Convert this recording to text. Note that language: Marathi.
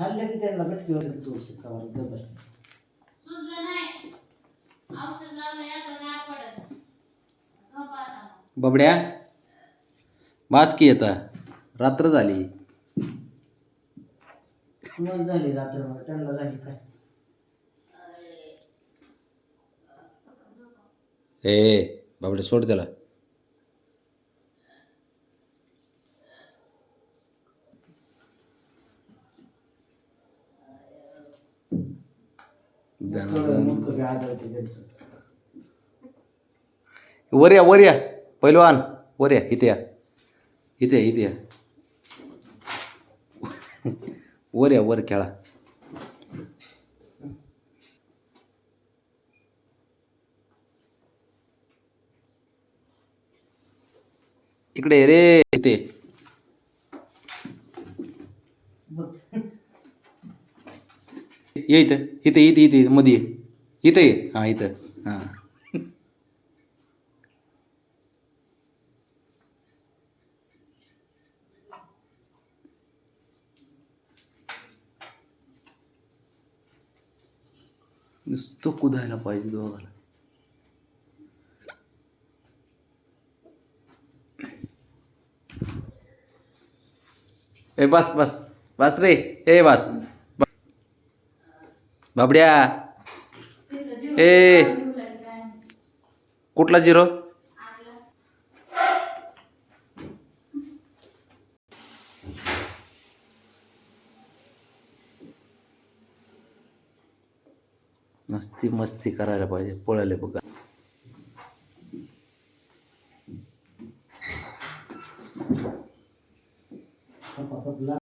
खाल्लं की त्यांना गटकी वगैरे चोर शिकावा गप बसते. बबड्या बास की आता? रात्र झाली. मग झाली रात्र मग त्यांना झाली काय? ए बाबड्या सोड त्याला. वर या वर या पैलवान वर या इथे या इथे या इथे या वर या वर खेळा इकडे रे इथे ये इथं इथं इथं इथे मध्ये ये. इथं ये. हां इथं. हां. नुसतं कुदायला पाहिजे दोघाला. ए बस बस. बस रे. ए बस. बाबड्या. ए. कुठला झिरो? नसती मस्ती मस्ती करायला पाहिजे पळाले बघा.